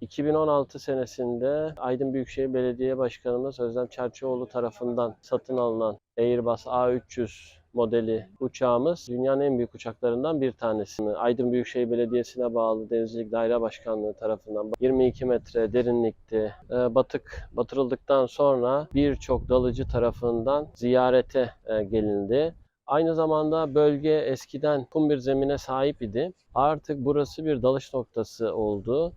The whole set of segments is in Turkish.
2016 senesinde Aydın Büyükşehir Belediye Başkanımız Özlem Çerçioğlu tarafından satın alınan Airbus A300 modeli uçağımız dünyanın en büyük uçaklarından bir tanesi. Aydın Büyükşehir Belediyesi'ne bağlı Denizcilik Daire Başkanlığı tarafından 22 metre derinlikte e, batık batırıldıktan sonra birçok dalıcı tarafından ziyarete e, gelindi. Aynı zamanda bölge eskiden kum bir zemine sahip idi. Artık burası bir dalış noktası oldu.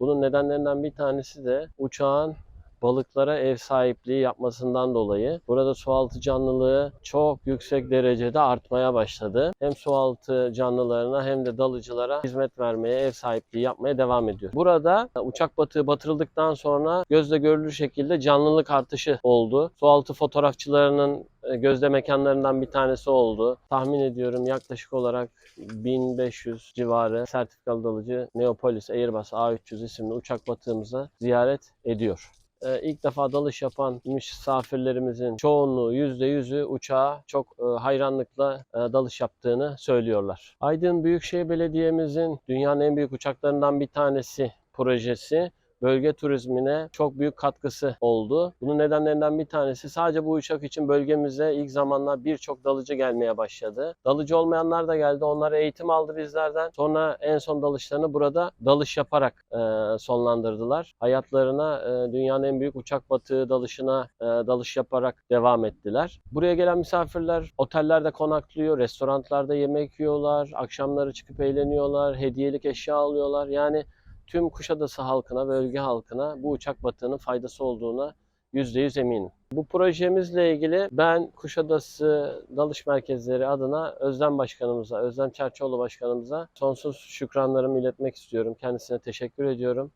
Bunun nedenlerinden bir tanesi de uçağın balıklara ev sahipliği yapmasından dolayı burada sualtı canlılığı çok yüksek derecede artmaya başladı. Hem sualtı canlılarına hem de dalıcılara hizmet vermeye, ev sahipliği yapmaya devam ediyor. Burada uçak batığı batırıldıktan sonra gözle görülür şekilde canlılık artışı oldu. Sualtı fotoğrafçılarının e, gözde mekanlarından bir tanesi oldu. Tahmin ediyorum yaklaşık olarak 1500 civarı sertifikalı dalıcı Neopolis Airbus A300 isimli uçak batığımıza ziyaret ediyor. Ee, ilk defa dalış yapan misafirlerimizin çoğunluğu %100'ü uçağa çok e, hayranlıkla e, dalış yaptığını söylüyorlar. Aydın Büyükşehir Belediye'mizin dünyanın en büyük uçaklarından bir tanesi projesi bölge turizmine çok büyük katkısı oldu. Bunun nedenlerinden bir tanesi sadece bu uçak için bölgemize ilk zamanlar birçok dalıcı gelmeye başladı. Dalıcı olmayanlar da geldi. Onlara eğitim aldı bizlerden. Sonra en son dalışlarını burada dalış yaparak e, sonlandırdılar. Hayatlarına e, dünyanın en büyük uçak batığı dalışına e, dalış yaparak devam ettiler. Buraya gelen misafirler otellerde konaklıyor, restoranlarda yemek yiyorlar, akşamları çıkıp eğleniyorlar, hediyelik eşya alıyorlar. Yani tüm Kuşadası halkına, bölge halkına bu uçak batığının faydası olduğuna %100 eminim. Bu projemizle ilgili ben Kuşadası Dalış Merkezleri adına Özlem Başkanımıza, Özlem Çerçoğlu Başkanımıza sonsuz şükranlarımı iletmek istiyorum. Kendisine teşekkür ediyorum.